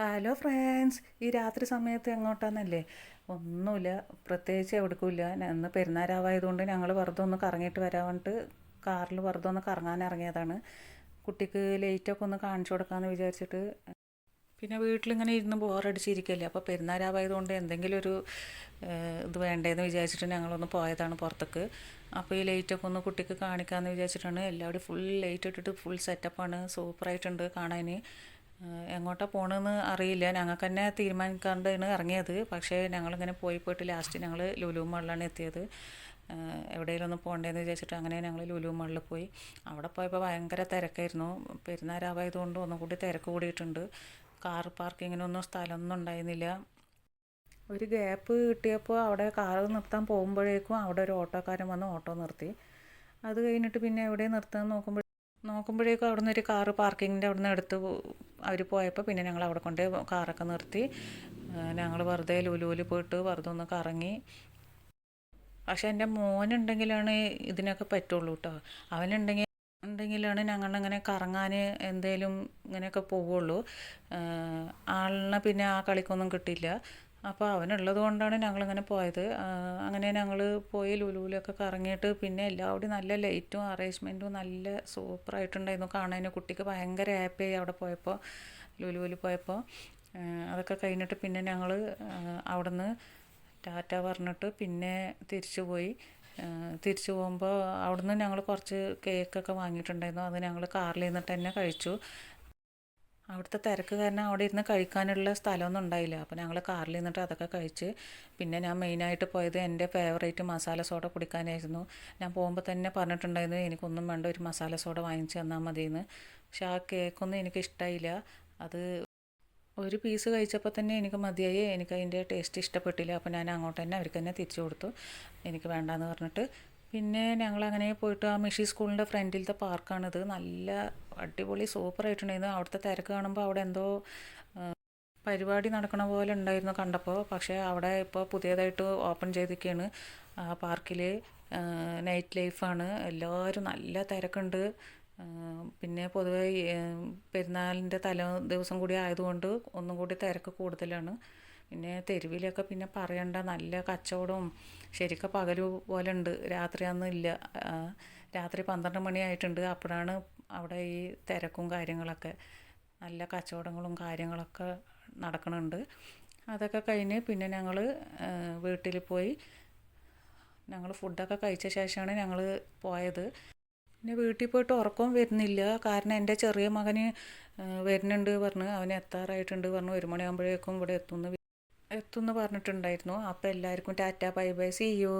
Hello friends ഈ രാത്രി സമയത്ത് എങ്ങോട്ടാന്നല്ലേ? ഒന്നുമില്ല പ്രത്യേകിച്ച് എവിടേക്കുമില്ല ഇന്ന് പെരുന്നാരാവായതുകൊണ്ട് ഞങ്ങൾ വെറുതെ ഒന്ന് കറങ്ങിയിട്ട് വരാൻ വേണ്ടിയിട്ട് കാറിൽ വെറുതെ ഒന്ന് കറങ്ങാൻ ഇറങ്ങിയതാണ്. കുട്ടിക്ക് ലേറ്റൊക്കെ ഒന്ന് കാണിച്ചു കൊടുക്കാമെന്ന് വിചാരിച്ചിട്ട്. പിന്നെ വീട്ടിലിങ്ങനെ ഇരുന്ന് ബോറടിച്ചിരിക്കല്ലേ? അപ്പോൾ പെരുന്നാരാവായതുകൊണ്ട് എന്തെങ്കിലും ഒരു ഇത് വേണ്ടേന്ന് വിചാരിച്ചിട്ട് ഞങ്ങളൊന്ന് പോയതാണ് പുറത്തേക്ക്. അപ്പോൾ ഈ ലൈറ്റൊക്കെ ഒന്ന് കുട്ടിക്ക് കാണിക്കാമെന്ന് വിചാരിച്ചിട്ടാണ് എല്ലാവരും ഫുൾ ലൈറ്റ് ഇട്ടിട്ട് ഫുൾ സെറ്റപ്പാണ് സൂപ്പറായിട്ടുണ്ട് കാണാൻ എങ്ങോട്ടാ പോകണമെന്ന് അറിയില്ല. ഞങ്ങൾക്ക് തന്നെ തീരുമാനിക്കാണ്ടാണ് ഇറങ്ങിയത്. പക്ഷേ ഞങ്ങളിങ്ങനെ പോയി പോയിട്ട് ലാസ്റ്റ് ഞങ്ങൾ ലുലു മാളിലാണ് എത്തിയത്. എവിടെയെങ്കിലും ഒന്ന് പോകണ്ടേന്ന് വിചാരിച്ചിട്ട് അങ്ങനെ ഞങ്ങൾ ലുലു മാളിൽ പോയി. അവിടെ പോയപ്പോൾ ഭയങ്കര തിരക്കായിരുന്നു. പെരുന്നാരാവായതുകൊണ്ട് ഒന്നും കൂടി തിരക്ക് കൂടിയിട്ടുണ്ട്. കാർ പാർക്കിങ്ങിനൊന്നും സ്ഥലമൊന്നും ഉണ്ടായിരുന്നില്ല. ഒരു ഗ്യാപ്പ് കിട്ടിയപ്പോൾ അവിടെ കാർ നിർത്താൻ പോകുമ്പോഴേക്കും അവിടെ ഒരു ഓട്ടോക്കാരൻ വന്ന് ഓട്ടോ നിർത്തി. അത് കഴിഞ്ഞിട്ട് പിന്നെ എവിടെ നിർത്താൻ നോക്കുമ്പോൾ നോക്കുമ്പോഴേക്കും അവിടെ ഒരു കാറ് പാർക്കിങ്ങിന്റെ അവിടെ നിന്ന് എടുത്ത് അവർ പോയപ്പോൾ പിന്നെ ഞങ്ങൾ അവിടെ കൊണ്ട് കാറൊക്കെ നിർത്തി. ഞങ്ങൾ വെറുതെ ലുലുവിൽ പോയിട്ട് വെറുതെ ഒന്ന് കറങ്ങി. പക്ഷെ എന്റെ മോനുണ്ടെങ്കിലാണ് ഇതിനൊക്കെ പറ്റുള്ളൂ കേട്ടോ അവനുണ്ടെങ്കിൽ ഉണ്ടെങ്കിലാണ് ഞങ്ങളിങ്ങനെ കറങ്ങാൻ എന്തേലും ഇങ്ങനെയൊക്കെ പോവുള്ളൂ. ആളിനെ പിന്നെ ആ കളിക്കൊന്നും കിട്ടില്ല അപ്പോൾ അവനുള്ളത് കൊണ്ടാണ് ഞങ്ങളിങ്ങനെ പോയത്. അങ്ങനെ ഞങ്ങൾ പോയി ലുലുവിലൊക്കെ കറങ്ങിയിട്ട് പിന്നെ എല്ലാവിടെയും നല്ല ലൈറ്റും അറേഞ്ച്മെന്റും നല്ല സൂപ്പറായിട്ടുണ്ടായിരുന്നു കാണാൻ കുട്ടിക്ക് ഭയങ്കര ഹാപ്പിയായി അവിടെ പോയപ്പോൾ ലുലുവിൽ പോയപ്പോൾ അതൊക്കെ കഴിഞ്ഞിട്ട് പിന്നെ ഞങ്ങൾ അവിടുന്ന് ടാറ്റ പറഞ്ഞിട്ട് പിന്നെ തിരിച്ചു പോയി. തിരിച്ചു പോകുമ്പോൾ അവിടുന്ന് ഞങ്ങൾ കുറച്ച് കേക്കൊക്കെ വാങ്ങിയിട്ടുണ്ടായിരുന്നു. അത് ഞങ്ങൾ കാറിൽ നിന്നിട്ട് തന്നെ കഴിച്ചു. അവിടുത്തെ തിരക്ക് കാരണം അവിടെ ഇരുന്ന് കഴിക്കാനുള്ള സ്ഥലമൊന്നും ഉണ്ടായില്ല. അപ്പോൾ ഞങ്ങൾ കാറിൽ നിന്നിട്ട് അതൊക്കെ കഴിച്ച് പിന്നെ ഞാൻ മെയിനായിട്ട് പോയത് എന്റെ ഫേവറേറ്റ് മസാല സോഡ കുടിക്കാനായിരുന്നു. ഞാൻ പോകുമ്പോൾ തന്നെ പറഞ്ഞിട്ടുണ്ടായിരുന്നു എനിക്കൊന്നും വേണ്ട ഒരു മസാല സോഡ വാങ്ങിച്ച് തന്നാൽ മതിയെന്ന്. പക്ഷെ ആ കേക്കൊന്നും എനിക്ക് ഇഷ്ടമായില്ല അത് ഒരു പീസ് കഴിച്ചപ്പോൾ തന്നെ എനിക്ക് മതിയായി. എനിക്ക് അതിന്റെ ടേസ്റ്റ് ഇഷ്ടപ്പെട്ടില്ല. അപ്പോൾ ഞാൻ അങ്ങോട്ട് തന്നെ അവർക്ക് തന്നെ തിരിച്ചു കൊടുത്തു. എനിക്ക് വേണ്ടാന്ന് പറഞ്ഞിട്ട്. പിന്നെ ഞങ്ങൾ അങ്ങനെ പോയിട്ട് ആ മിഷി സ്കൂളിന്റെ ഫ്രണ്ടിലത്തെ പാർക്കാണിത് നല്ല അടിപൊളി സൂപ്പറായിട്ടുണ്ടായിരുന്നു അവിടുത്തെ തിരക്ക് കാണുമ്പോൾ അവിടെ എന്തോ പരിപാടി നടക്കണ പോലെ ഉണ്ടായിരുന്നു കണ്ടപ്പോൾ പക്ഷേ അവിടെ ഇപ്പോൾ പുതിയതായിട്ട് ഓപ്പൺ ചെയ്തിരിക്കുകയാണ് ആ പാർക്കിൽ നൈറ്റ് ലൈഫാണ് എല്ലാവരും നല്ല തിരക്കുണ്ട്. പിന്നെ പൊതുവേ പെരുന്നാളിന്റെ തലേ ദിവസം കൂടി ആയതുകൊണ്ട് ഒന്നും കൂടി തിരക്ക് കൂടുതലാണ്. പിന്നെ തെരുവിലൊക്കെ പിന്നെ പറയണ്ട നല്ല കച്ചവടവും ശരിക്കും പകൽ പോലെ ഉണ്ട് രാത്രിയൊന്നും ഇല്ല. രാത്രി പന്ത്രണ്ട് മണിയായിട്ടുണ്ട് അപ്പോഴാണ് അവിടെ ഈ തിരക്കും കാര്യങ്ങളൊക്കെ നല്ല കച്ചവടങ്ങളും കാര്യങ്ങളൊക്കെ നടക്കുന്നുണ്ട് അതൊക്കെ കഴിഞ്ഞ് പിന്നെ ഞങ്ങൾ വീട്ടിൽ പോയി ഞങ്ങൾ ഫുഡൊക്കെ കഴിച്ച ശേഷമാണ് ഞങ്ങൾ പോയത്. പിന്നെ വീട്ടിൽ പോയിട്ട് ഉറക്കവും വരുന്നില്ല. കാരണം എന്റെ ചെറിയ മകന് വരുന്നുണ്ട് പറഞ്ഞ് അവന് എത്താറായിട്ടുണ്ട് പറഞ്ഞു ഒരു മണിയാകുമ്പോഴേക്കും ഇവിടെ എത്തുമെന്ന് എത്തുമെന്ന് പറഞ്ഞിട്ടുണ്ടായിരുന്നു. അപ്പോൾ എല്ലാവർക്കും tata bye bye see you.